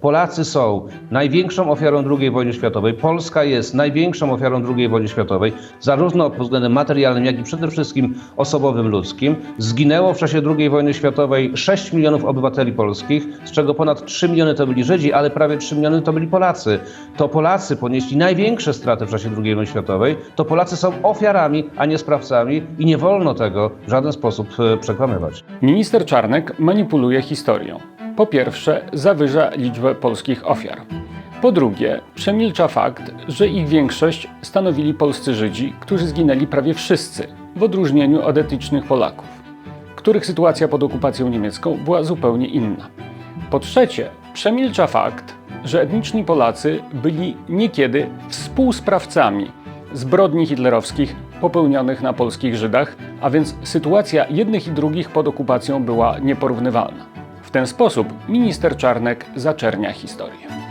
Polacy są największą ofiarą II wojny światowej. Polska jest największą ofiarą II wojny światowej, zarówno pod względem materialnym, jak i przede wszystkim osobowym ludzkim. Zginęło w czasie II wojny światowej 6 milionów obywateli polskich, z czego ponad 3 miliony to byli Żydzi, ale prawie 3 miliony to byli Polacy. To Polacy ponieśli największe straty w czasie II wojny światowej. To Polacy są ofiarami, a nie sprawcami i nie wolno tego w żaden sposób e, przekłamywać. Minister Czarnek manipuluje historią. Po pierwsze, zawyża liczbę polskich ofiar. Po drugie, przemilcza fakt, że ich większość stanowili polscy Żydzi, którzy zginęli prawie wszyscy, w odróżnieniu od etnicznych Polaków, których sytuacja pod okupacją niemiecką była zupełnie inna. Po trzecie, przemilcza fakt, że etniczni Polacy byli niekiedy współsprawcami zbrodni hitlerowskich popełnionych na polskich Żydach, a więc sytuacja jednych i drugich pod okupacją była nieporównywalna. W ten sposób minister Czarnek zaczernia historię.